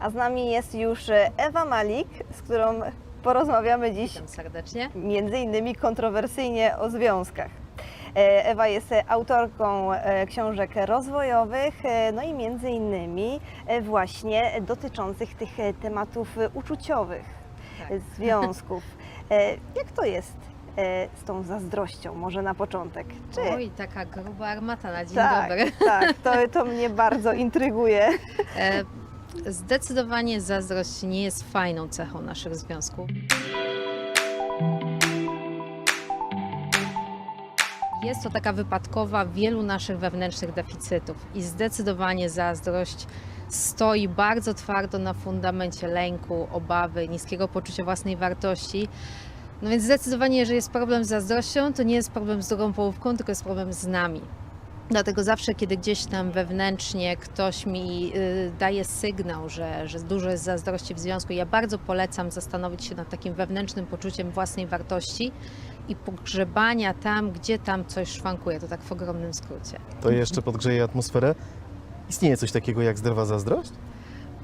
A z nami jest już Ewa Malik, z którą porozmawiamy dziś Witam serdecznie. między innymi kontrowersyjnie o związkach. E, Ewa jest autorką e, książek rozwojowych, e, no i między innymi e, właśnie dotyczących tych e, tematów e, uczuciowych, Tak. e, związków. E, Jak to jest e, z tą zazdrością, może na początek? Czy... Oj, taka gruba armata na dzień tak, dobry. tak, to, to mnie bardzo intryguje. Zdecydowanie zazdrość nie jest fajną cechą naszych związków. Jest to taka wypadkowa wielu naszych wewnętrznych deficytów i zdecydowanie zazdrość stoi bardzo twardo na fundamencie lęku, obawy, niskiego poczucia własnej wartości. No więc zdecydowanie, jeżeli jest problem z zazdrością, to nie jest problem z drugą połówką, tylko jest problem z nami. Dlatego zawsze, kiedy gdzieś tam wewnętrznie ktoś mi y, daje sygnał, że, że dużo jest zazdrości w związku, ja bardzo polecam zastanowić się nad takim wewnętrznym poczuciem własnej wartości i pogrzebania tam, gdzie tam coś szwankuje. To tak w ogromnym skrócie. To jeszcze podgrzeje atmosferę. Istnieje coś takiego jak zdrowa zazdrość?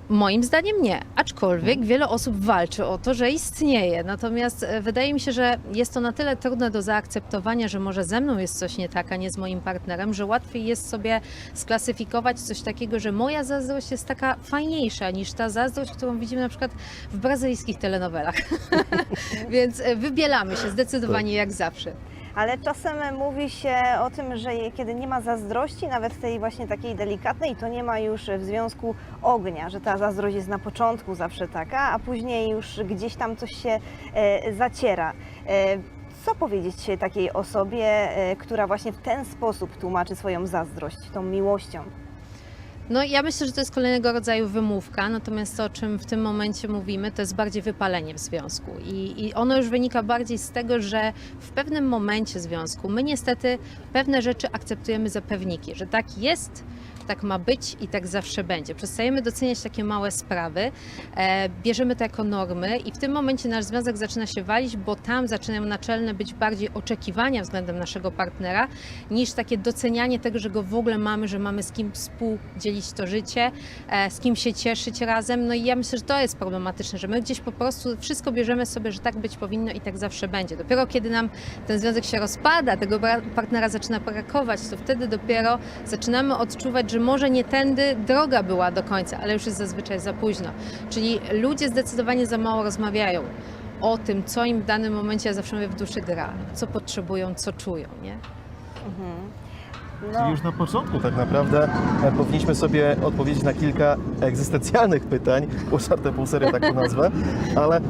Moim zdaniem nie, aczkolwiek wiele osób walczy o to, że istnieje. Natomiast e, wydaje mi się, że jest to na tyle trudne do zaakceptowania, że może ze mną jest coś nie tak, a nie z moim partnerem, że łatwiej jest sobie sklasyfikować coś takiego, że moja zazdrość jest taka fajniejsza niż ta zazdrość, którą widzimy na przykład w brazylijskich telenowelach. Więc e, wybielamy się zdecydowanie jak zawsze. Ale czasem mówi się o tym, że kiedy nie ma zazdrości, nawet tej właśnie takiej delikatnej, to nie ma już w związku ognia, że ta zazdrość jest na początku zawsze taka, a później już gdzieś tam coś się e, zaciera. E, co powiedzieć takiej osobie, e, która właśnie w ten sposób tłumaczy swoją zazdrość, tą miłością? No ja myślę, że to jest kolejnego rodzaju wymówka, natomiast to, o czym w tym momencie mówimy, to jest bardziej wypalenie w związku. I, I ono już wynika bardziej z tego, że w pewnym momencie związku my niestety pewne rzeczy akceptujemy za pewniki, że tak jest, tak ma być i tak zawsze będzie. Przestajemy doceniać takie małe sprawy, e, bierzemy to jako normy i w tym momencie nasz związek zaczyna się walić, bo tam zaczynają naczelne być bardziej oczekiwania względem naszego partnera, niż takie docenianie tego, że go w ogóle mamy, że mamy z kim współdzielić to życie, e, z kim się cieszyć razem. No i ja myślę, że to jest problematyczne, że my gdzieś po prostu wszystko bierzemy sobie, że tak być powinno i tak zawsze będzie. Dopiero kiedy nam ten związek się rozpada, tego partnera zaczyna brakować, to wtedy dopiero zaczynamy odczuwać, że może nie tędy droga była do końca, ale już jest zazwyczaj za późno. Czyli ludzie zdecydowanie za mało rozmawiają o tym, co im w danym momencie, ja zawsze mówię, w duszy gra, co potrzebują, co czują, nie? No. Czyli już na początku tak naprawdę e, powinniśmy sobie odpowiedzieć na kilka egzystencjalnych pytań, pół żartem, pół serio tak to nazwę, ale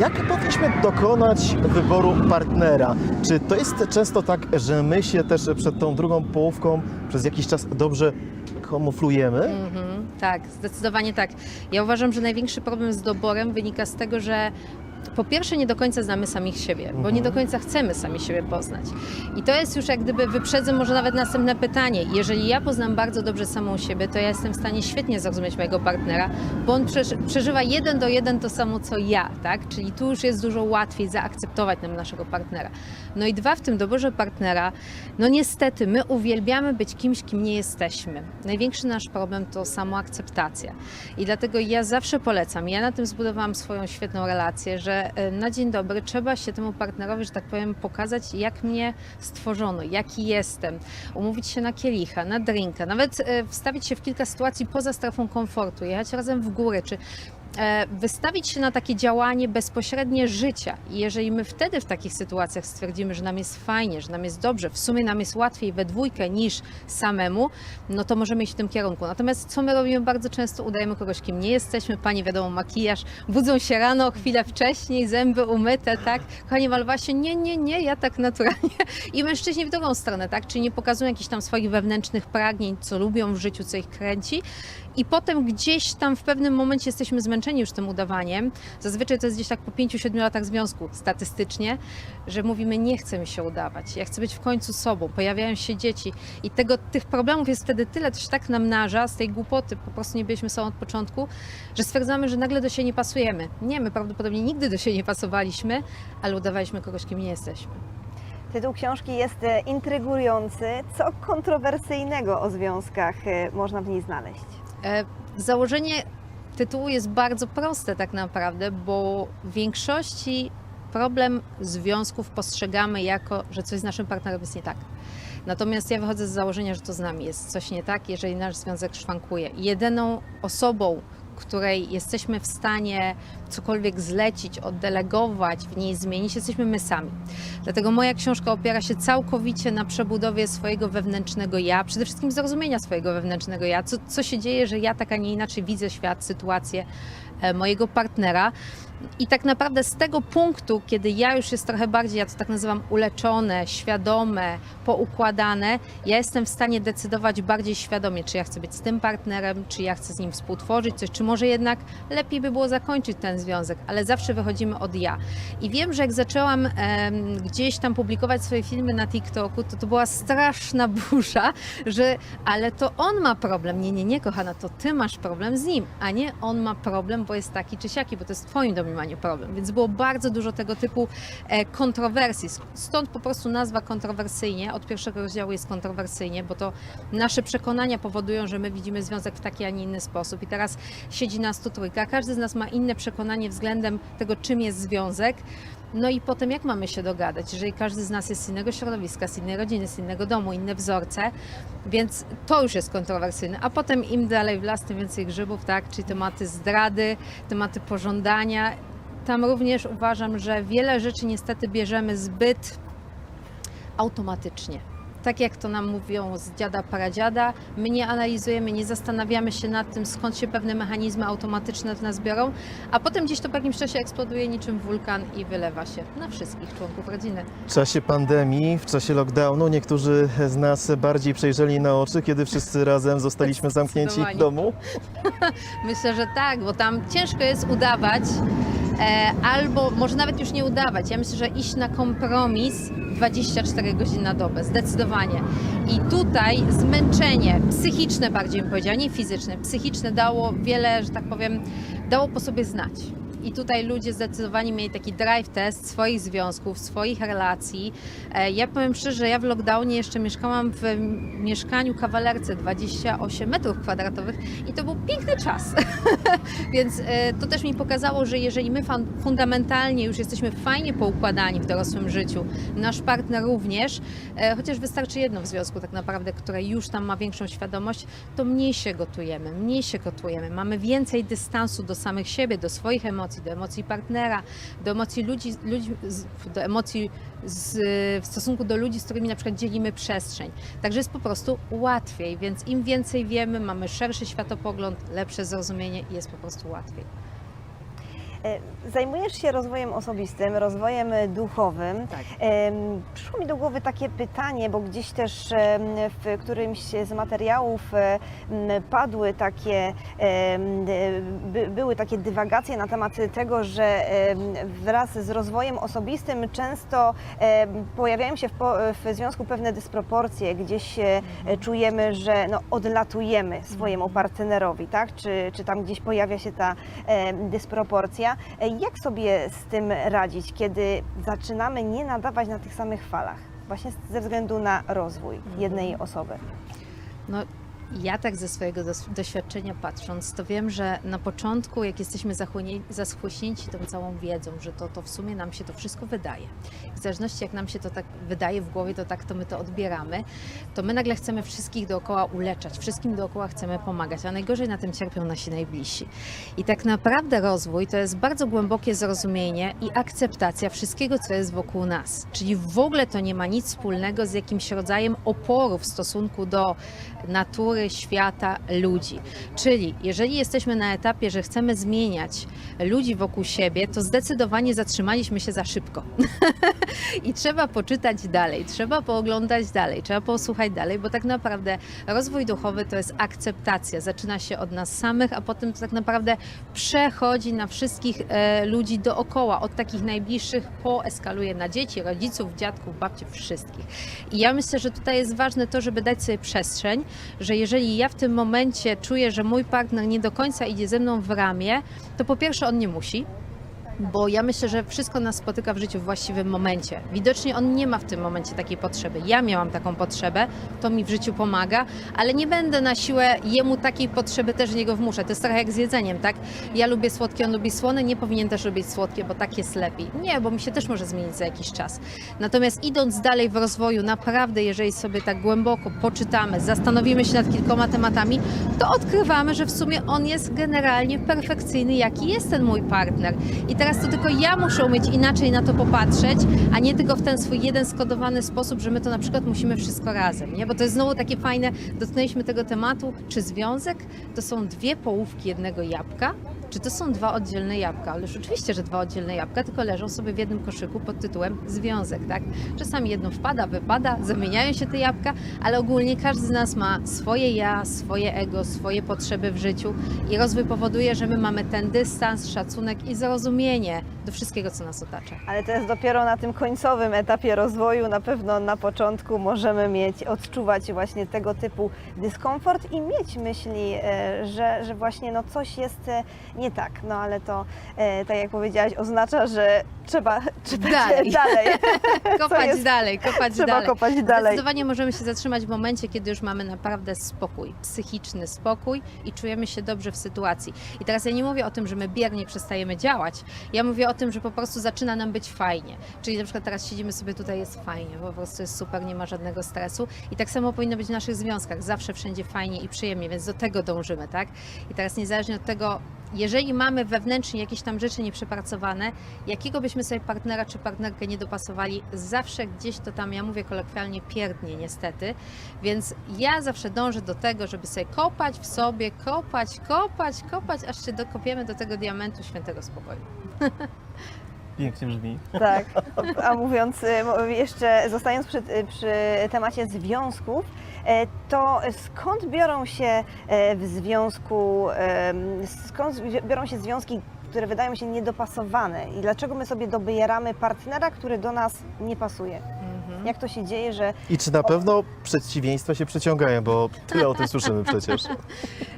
jak powinniśmy dokonać wyboru partnera? Czy to jest często tak, że my się też przed tą drugą połówką przez jakiś czas dobrze kamuflujemy? Mhm, tak, zdecydowanie tak. Ja uważam, że największy problem z doborem wynika z tego, że po pierwsze nie do końca znamy samych siebie, bo nie do końca chcemy sami siebie poznać. I to jest już jak gdyby wyprzedzę może nawet następne pytanie. Jeżeli ja poznam bardzo dobrze samą siebie, to ja jestem w stanie świetnie zrozumieć mojego partnera, bo on przeż- przeżywa jeden do jeden to samo co ja, tak? Czyli tu już jest dużo łatwiej zaakceptować nam naszego partnera. No i dwa, w tym doborze partnera, no niestety my uwielbiamy być kimś, kim nie jesteśmy. Największy nasz problem to samoakceptacja. I dlatego ja zawsze polecam, ja na tym zbudowałam swoją świetną relację, że e, na dzień dobry trzeba się temu partnerowi, że tak powiem, pokazać, jak mnie stworzono, jaki jestem, umówić się na kielicha, na drinka, nawet e, wstawić się w kilka sytuacji poza strefą komfortu, jechać razem w górę, czy wystawić się na takie działanie bezpośrednie życia. I jeżeli my wtedy w takich sytuacjach stwierdzimy, że nam jest fajnie, że nam jest dobrze, w sumie nam jest łatwiej we dwójkę niż samemu, no to możemy iść w tym kierunku. Natomiast co my robimy bardzo często? Udajemy kogoś, kim nie jesteśmy. Pani wiadomo, makijaż, budzą się rano, chwilę wcześniej, zęby umyte, tak? Kochanie, malowa się, nie, nie, nie, ja tak naturalnie. I mężczyźni w drugą stronę, tak? Czyli nie pokazują jakichś tam swoich wewnętrznych pragnień, co lubią w życiu, co ich kręci. I potem gdzieś tam w pewnym momencie jesteśmy zmęczeni już tym udawaniem. Zazwyczaj to jest gdzieś tak po 5-7 latach związku statystycznie, że mówimy nie chcę mi się udawać, ja chcę być w końcu sobą, pojawiają się dzieci i tego, tych problemów jest wtedy tyle, to się tak namnaża z tej głupoty, po prostu nie byliśmy sobą od początku, że stwierdzamy, że nagle do siebie nie pasujemy. Nie, my prawdopodobnie nigdy do siebie nie pasowaliśmy, ale udawaliśmy kogoś, kim nie jesteśmy. Tytuł książki jest e, intrygujący. Co kontrowersyjnego o związkach e, można w niej znaleźć? E, Założenie tytułu jest bardzo proste tak naprawdę, bo w większości problem związków postrzegamy jako, że coś z naszym partnerem jest nie tak. Natomiast ja wychodzę z założenia, że to z nami jest coś nie tak, jeżeli nasz związek szwankuje. Jedyną osobą, której jesteśmy w stanie cokolwiek zlecić, oddelegować, w niej zmienić, jesteśmy my sami. Dlatego moja książka opiera się całkowicie na przebudowie swojego wewnętrznego ja, przede wszystkim zrozumienia swojego wewnętrznego ja, co, co się dzieje, że ja tak, a nie inaczej widzę świat, sytuację e, mojego partnera. I tak naprawdę z tego punktu, kiedy ja już jest trochę bardziej, ja to tak nazywam, uleczone, świadome, poukładane, ja jestem w stanie decydować bardziej świadomie, czy ja chcę być z tym partnerem, czy ja chcę z nim współtworzyć coś, czy może jednak lepiej by było zakończyć ten związek, ale zawsze wychodzimy od ja. I wiem, że jak zaczęłam gdzieś tam publikować swoje filmy na TikToku, to to była straszna burza, że ale to on ma problem. Nie, nie, nie, kochana, to ty masz problem z nim, a nie on ma problem, bo jest taki czy siaki, bo to jest w twoim domniemaniu problem. Więc było bardzo dużo tego typu e, kontrowersji. Stąd po prostu nazwa kontrowersyjnie. Od pierwszego rozdziału jest kontrowersyjnie, bo to nasze przekonania powodują, że my widzimy związek w taki, a nie inny sposób. I teraz siedzi nas tu trójka. Każdy z nas ma inne przekonanie względem tego, czym jest związek. No i potem jak mamy się dogadać, jeżeli każdy z nas jest z innego środowiska, z innej rodziny, z innego domu, inne wzorce, więc to już jest kontrowersyjne. A potem im dalej w las, tym więcej grzybów, tak? Czyli tematy zdrady, tematy pożądania. Tam również uważam, że wiele rzeczy niestety bierzemy zbyt automatycznie. Tak jak to nam mówią z dziada pradziada, my nie analizujemy, nie zastanawiamy się nad tym, skąd się pewne mechanizmy automatyczne w nas biorą, a potem gdzieś to po jakimś czasie eksploduje niczym wulkan i wylewa się na wszystkich członków rodziny. W czasie pandemii, w czasie lockdownu niektórzy z nas bardziej przejrzeli na oczy, kiedy wszyscy razem zostaliśmy zamknięci w domu. Myślę, że tak, bo tam ciężko jest udawać, albo może nawet już nie udawać. Ja myślę, że iść na kompromis 24 godziny na dobę, zdecydowanie. I tutaj zmęczenie psychiczne bardziej bym powiedziała, nie fizyczne, psychiczne dało wiele, że tak powiem, dało po sobie znać. I tutaj ludzie zdecydowanie mieli taki drive test swoich związków, swoich relacji. E, Ja powiem szczerze, że ja w lockdownie jeszcze mieszkałam w mieszkaniu kawalerce 28 metrów kwadratowych i to był piękny czas. Więc e, to też mi pokazało, że jeżeli my fundamentalnie już jesteśmy fajnie poukładani w dorosłym życiu, nasz partner również, e, chociaż wystarczy jedno w związku tak naprawdę, które już tam ma większą świadomość, to mniej się gotujemy, mniej się gotujemy. Mamy więcej dystansu do samych siebie, do swoich emocji, do emocji partnera, do emocji ludzi, ludzi do emocji z, w stosunku do ludzi, z którymi na przykład dzielimy przestrzeń. Także jest po prostu łatwiej, więc im więcej wiemy, mamy szerszy światopogląd, lepsze zrozumienie i jest po prostu łatwiej. E, Zajmujesz się rozwojem osobistym, rozwojem e, duchowym. Tak. Przyszło mi do głowy takie pytanie, bo gdzieś też w którymś z materiałów em, padły takie, e, były takie dywagacje na temat tego, że wraz z rozwojem osobistym często pojawiają się w, związku pewne dysproporcje, gdzieś e, czujemy, że no, odlatujemy swojemu partnerowi, tak? Czy, czy tam gdzieś pojawia się ta e, dysproporcja. E, Jak sobie z tym radzić, kiedy zaczynamy nie nadawać na tych samych falach? Właśnie ze względu na rozwój jednej osoby. No, ja tak ze swojego doświadczenia patrząc, to wiem, że na początku, jak jesteśmy zaschłyśnięci tą całą wiedzą, że to, to w sumie nam się to wszystko wydaje. W zależności jak nam się to tak wydaje w głowie, to tak to my to odbieramy, to my nagle chcemy wszystkich dookoła uleczać, wszystkim dookoła chcemy pomagać, a najgorzej na tym cierpią nasi najbliżsi. I tak naprawdę rozwój to jest bardzo głębokie zrozumienie i akceptacja wszystkiego, co jest wokół nas. Czyli w ogóle to nie ma nic wspólnego z jakimś rodzajem oporu w stosunku do natury, świata, ludzi. Czyli jeżeli jesteśmy na etapie, że chcemy zmieniać ludzi wokół siebie, to zdecydowanie zatrzymaliśmy się za szybko. I trzeba poczytać dalej, trzeba pooglądać dalej, trzeba posłuchać dalej, bo tak naprawdę rozwój duchowy to jest akceptacja. Zaczyna się od nas samych, a potem to tak naprawdę przechodzi na wszystkich e, ludzi dookoła, od takich najbliższych po eskaluje na dzieci, rodziców, dziadków, babci, wszystkich. I ja myślę, że tutaj jest ważne to, żeby dać sobie przestrzeń, że jeżeli ja w tym momencie czuję, że mój partner nie do końca idzie ze mną w ramię, to po pierwsze on nie musi, bo ja myślę, że wszystko nas spotyka w życiu w właściwym momencie. Widocznie on nie ma w tym momencie takiej potrzeby. Ja miałam taką potrzebę, to mi w życiu pomaga, ale nie będę na siłę jemu takiej potrzeby też niego wmuszać. To jest trochę jak z jedzeniem, tak? Ja lubię słodkie, on lubi słone, nie powinien też lubić słodkie, bo tak jest lepiej. Nie, bo mi się też może zmienić za jakiś czas. Natomiast idąc dalej w rozwoju, naprawdę, jeżeli sobie tak głęboko poczytamy, zastanowimy się nad kilkoma tematami, to odkrywamy, że w sumie on jest generalnie perfekcyjny, jaki jest ten mój partner. I teraz to tylko ja muszę umieć inaczej na to popatrzeć, a nie tylko w ten swój jeden skodowany sposób, że my to na przykład musimy wszystko razem, nie? Bo to jest znowu takie fajne, dotknęliśmy tego tematu, czy związek to są dwie połówki jednego jabłka, czy to są dwa oddzielne jabłka? Ależ oczywiście, że dwa oddzielne jabłka, tylko leżą sobie w jednym koszyku pod tytułem związek, tak? Czasami jedno wpada, wypada, zamieniają się te jabłka, ale ogólnie każdy z nas ma swoje ja, swoje ego, swoje potrzeby w życiu i rozwój powoduje, że my mamy ten dystans, szacunek i zrozumienie do wszystkiego, co nas otacza. Ale to jest dopiero na tym końcowym etapie rozwoju. Na pewno na początku możemy mieć, odczuwać właśnie tego typu dyskomfort i mieć myśli, e, że, że właśnie no coś jest e, nie tak. No ale to, e, tak jak powiedziałaś, oznacza, że trzeba czytać Dalej. dalej. Kopać jest- dalej, kopać Trzeba dalej. kopać dalej. Zdecydowanie możemy się zatrzymać w momencie, kiedy już mamy naprawdę spokój, psychiczny spokój i czujemy się dobrze w sytuacji. I teraz ja nie mówię o tym, że my biernie przestajemy działać. Ja mówię o tym, że po prostu zaczyna nam być fajnie. Czyli na przykład teraz siedzimy sobie tutaj, jest fajnie, po prostu jest super, nie ma żadnego stresu. I tak samo powinno być w naszych związkach. Zawsze wszędzie fajnie i przyjemnie, więc do tego dążymy, tak? I teraz niezależnie od tego, jeżeli mamy wewnętrznie jakieś tam rzeczy nieprzepracowane, jakiego byśmy sobie partnera czy partnerkę nie dopasowali, zawsze gdzieś to tam, ja mówię kolokwialnie, pierdnie niestety. Więc ja zawsze dążę do tego, żeby sobie kopać w sobie, kopać, kopać, kopać, aż się dokopiemy do tego diamentu świętego spokoju. Pięknie brzmi. Tak. A mówiąc e, jeszcze, zostając przy, przy temacie związków, to skąd biorą się e, w związku, skąd biorą się związki, które wydają się niedopasowane i dlaczego my sobie dobieramy partnera, który do nas nie pasuje? Mhm. Jak to się dzieje, że I czy na pewno przeciwieństwa się przeciągają, bo tyle o tym słyszymy przecież.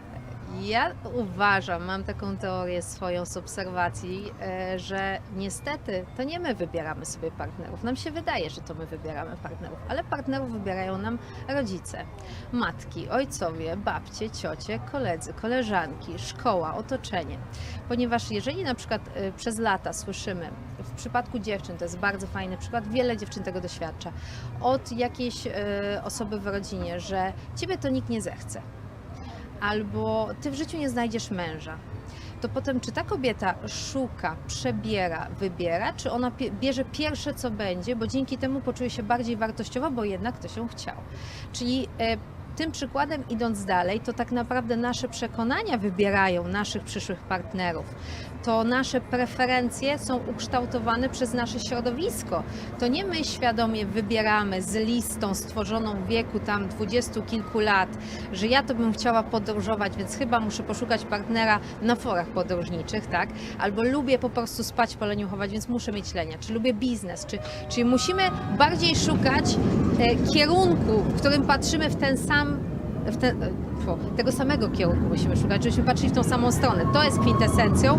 Ja uważam, mam taką teorię swoją z obserwacji, e, że niestety to nie my wybieramy sobie partnerów. Nam się wydaje, że to my wybieramy partnerów, ale partnerów wybierają nam rodzice, matki, ojcowie, babcie, ciocie, koledzy, koleżanki, szkoła, otoczenie. Ponieważ jeżeli na przykład e, przez lata słyszymy, w przypadku dziewczyn, to jest bardzo fajny przykład, wiele dziewczyn tego doświadcza, od jakiejś e, osoby w rodzinie, że ciebie to nikt nie zechce albo ty w życiu nie znajdziesz męża, to potem czy ta kobieta szuka, przebiera, wybiera, czy ona bierze pierwsze co będzie, bo dzięki temu poczuje się bardziej wartościowa, bo jednak ktoś ją chciał. Czyli e, tym przykładem idąc dalej, to tak naprawdę nasze przekonania wybierają naszych przyszłych partnerów. To nasze preferencje są ukształtowane przez nasze środowisko. To nie my świadomie wybieramy z listą stworzoną w wieku tam dwudziestu kilku lat, że ja to bym chciała podróżować, więc chyba muszę poszukać partnera na forach podróżniczych, tak? Albo lubię po prostu spać, poleniuchować, więc muszę mieć lenia. Czy lubię biznes, czy, czyli musimy bardziej szukać e, kierunku, w którym patrzymy w ten sam w ten, fu, tego samego kierunku musimy szukać, żebyśmy patrzyli w tą samą stronę. To jest kwintesencją,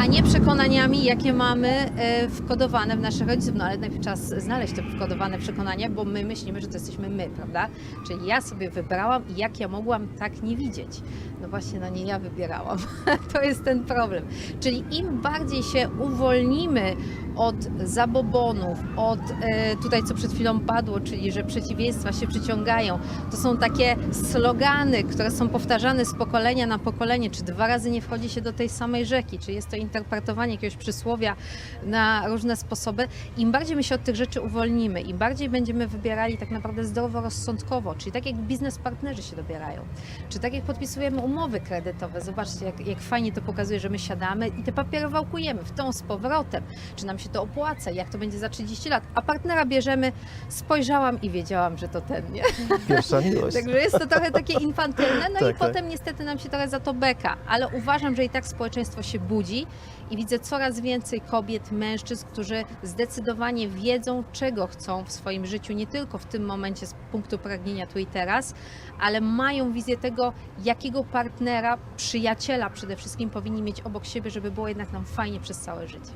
a nie przekonaniami, jakie mamy e, wkodowane w naszych rodziców. No ale najpierw trzeba znaleźć te wkodowane przekonania, bo my myślimy, że to jesteśmy my, prawda? Czyli ja sobie wybrałam i jak ja mogłam tak nie widzieć. No właśnie, no nie ja wybierałam. to jest ten problem. Czyli im bardziej się uwolnimy od zabobonów, od e, tutaj co przed chwilą padło, czyli że przeciwieństwa się przyciągają. To są takie slogany, które są powtarzane z pokolenia na pokolenie, czy dwa razy nie wchodzi się do tej samej rzeki, czy jest to interpretowanie jakiegoś przysłowia na różne sposoby. Im bardziej my się od tych rzeczy uwolnimy, im bardziej będziemy wybierali tak naprawdę zdroworozsądkowo, czyli tak jak biznes partnerzy się dobierają, czy tak jak podpisujemy umowy kredytowe. Zobaczcie, jak, jak fajnie to pokazuje, że my siadamy i te papiery wałkujemy w tą z powrotem. Czy nam się to opłaca, jak to będzie za 30 lat. A partnera bierzemy, spojrzałam i wiedziałam, że to ten, nie? Pierwsza miłość. Także jest to trochę takie no Tak, i tak. potem niestety nam się trochę za to beka, ale uważam, że i tak społeczeństwo się budzi i widzę coraz więcej kobiet, mężczyzn, którzy zdecydowanie wiedzą, czego chcą w swoim życiu, nie tylko w tym momencie z punktu pragnienia tu i teraz, ale mają wizję tego, jakiego partnera, przyjaciela przede wszystkim powinni mieć obok siebie, żeby było jednak nam fajnie przez całe życie.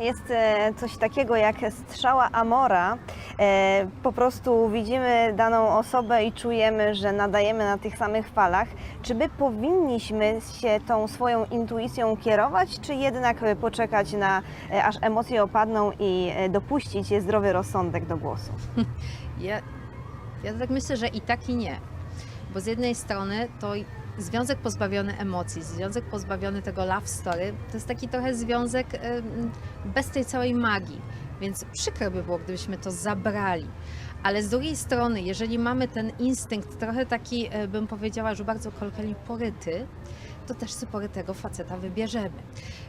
Jest e, coś takiego jak strzała Amora. E, Po prostu widzimy daną osobę i czujemy, że nadajemy na tych samych falach. Czy my powinniśmy się tą swoją intuicją kierować, czy jednak poczekać na e, aż emocje opadną i dopuścić zdrowy rozsądek do głosu? Ja, ja tak myślę, że i tak i nie. Bo z jednej strony to związek pozbawiony emocji, związek pozbawiony tego love story, to jest taki trochę związek bez tej całej magii. Więc przykro by było, gdybyśmy to zabrali. Ale z drugiej strony, jeżeli mamy ten instynkt trochę taki, e, bym powiedziała, że bardzo kolokwialnie poryty, to też sobie porytego faceta wybierzemy.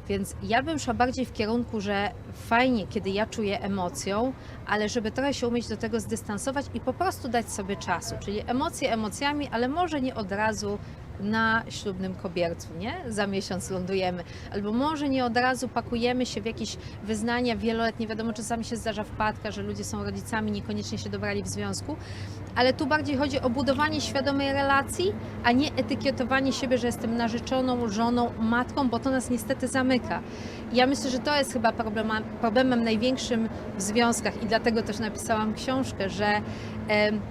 Więc ja bym szła bardziej w kierunku, że fajnie, kiedy ja czuję emocją, ale żeby trochę się umieć do tego zdystansować i po prostu dać sobie czasu. Czyli emocje emocjami, ale może nie od razu na ślubnym kobiercu, nie? Za miesiąc lądujemy. Albo może nie od razu pakujemy się w jakieś wyznania wieloletnie. Wiadomo, czasami się zdarza wpadka, że ludzie są rodzicami, niekoniecznie się dobrali w związku, ale tu bardziej chodzi o budowanie świadomej relacji, a nie etykietowanie siebie, że jestem narzeczoną, żoną, matką, bo to nas niestety zamyka. I ja myślę, że to jest chyba problema, problemem największym w związkach i dlatego też napisałam książkę, że em,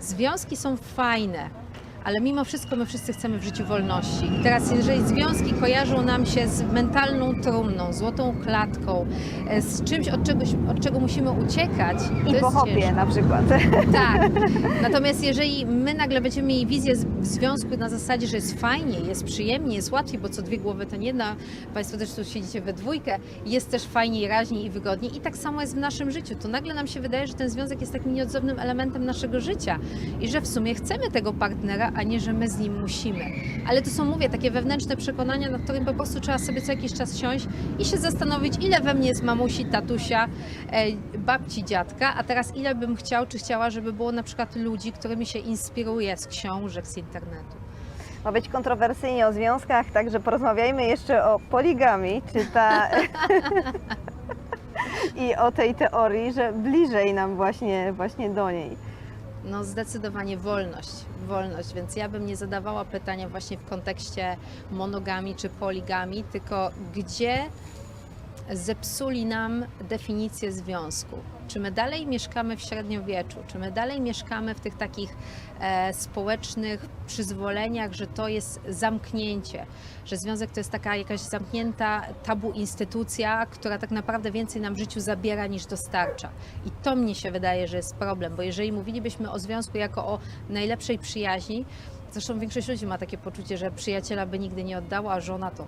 związki są fajne, ale mimo wszystko my wszyscy chcemy w życiu wolności. I teraz, jeżeli związki kojarzą nam się z mentalną trumną, złotą klatką, e, z czymś, od, czegoś, od czego musimy uciekać, to I jest po hopie ciężko. na przykład. Tak. Natomiast jeżeli my nagle będziemy mieli wizję w związku na zasadzie, że jest fajnie, jest przyjemnie, jest łatwiej, bo co dwie głowy to nie jedna, Państwo też tu siedzicie we dwójkę, jest też fajniej, raźniej i wygodniej i tak samo jest w naszym życiu. To nagle nam się wydaje, że ten związek jest takim nieodzownym elementem naszego życia i że w sumie chcemy tego partnera, a nie, że my z nim musimy. Ale to są, mówię, takie wewnętrzne przekonania, nad którym po prostu trzeba sobie co jakiś czas siąść i się zastanowić, ile we mnie jest mamusi, tatusia, e, babci, dziadka, a teraz ile bym chciał, czy chciała, żeby było na przykład ludzi, którymi się inspiruje z książek, z internetu. Ma być kontrowersyjnie o związkach, także porozmawiajmy jeszcze o poligami, czy ta... I o tej teorii, że bliżej nam właśnie, właśnie do niej. No zdecydowanie wolność, wolność, więc ja bym nie zadawała pytania właśnie w kontekście monogami czy poligami, tylko gdzie zepsuli nam definicję związku. Czy my dalej mieszkamy w średniowieczu, czy my dalej mieszkamy w tych takich e, społecznych przyzwoleniach, że to jest zamknięcie, że związek to jest taka jakaś zamknięta tabu instytucja, która tak naprawdę więcej nam w życiu zabiera niż dostarcza. I to mnie się wydaje, że jest problem, bo jeżeli mówilibyśmy o związku jako o najlepszej przyjaźni, zresztą większość ludzi ma takie poczucie, że przyjaciela by nigdy nie oddała, a żona to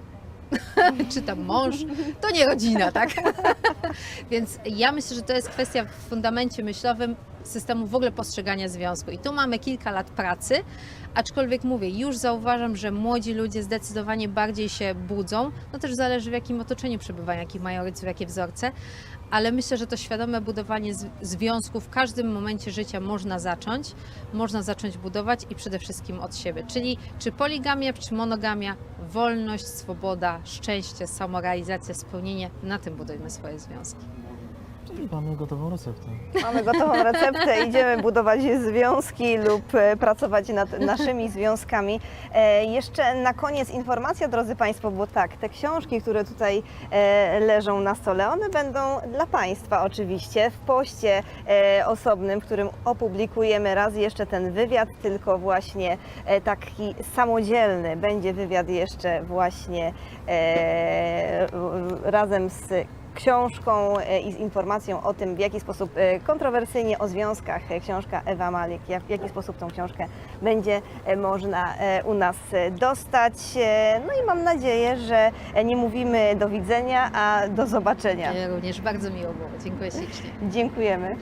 czy tam mąż, to nie rodzina, tak? Więc ja myślę, że to jest kwestia w fundamencie myślowym systemu w ogóle postrzegania związku. I tu mamy kilka lat pracy, aczkolwiek mówię, już zauważam, że młodzi ludzie zdecydowanie bardziej się budzą. No też zależy w jakim otoczeniu przebywają, jakich mają rodziców, jakie wzorce, ale myślę, że to świadome budowanie związku w każdym momencie życia można zacząć, można zacząć budować i przede wszystkim od siebie. Czyli czy poligamia, czy monogamia, wolność, swoboda, szczęście, samorealizacja, spełnienie, na tym budujmy swoje związki. Czyli mamy gotową receptę. Mamy gotową receptę, idziemy budować związki lub e, pracować nad naszymi związkami. E, jeszcze na koniec informacja, drodzy Państwo, bo tak, te książki, które tutaj e, leżą na stole, one będą dla Państwa oczywiście w poście osobnym, w którym opublikujemy raz jeszcze ten wywiad, tylko właśnie taki samodzielny będzie wywiad jeszcze właśnie razem z książką e, i z informacją o tym, w jaki sposób e, kontrowersyjnie o związkach e, książka Ewa Malik, w jaki sposób tą książkę będzie można u nas dostać. No i mam nadzieję, że nie mówimy do widzenia, a do zobaczenia. Ja również bardzo miło było. Dziękuję ślicznie. Dziękujemy.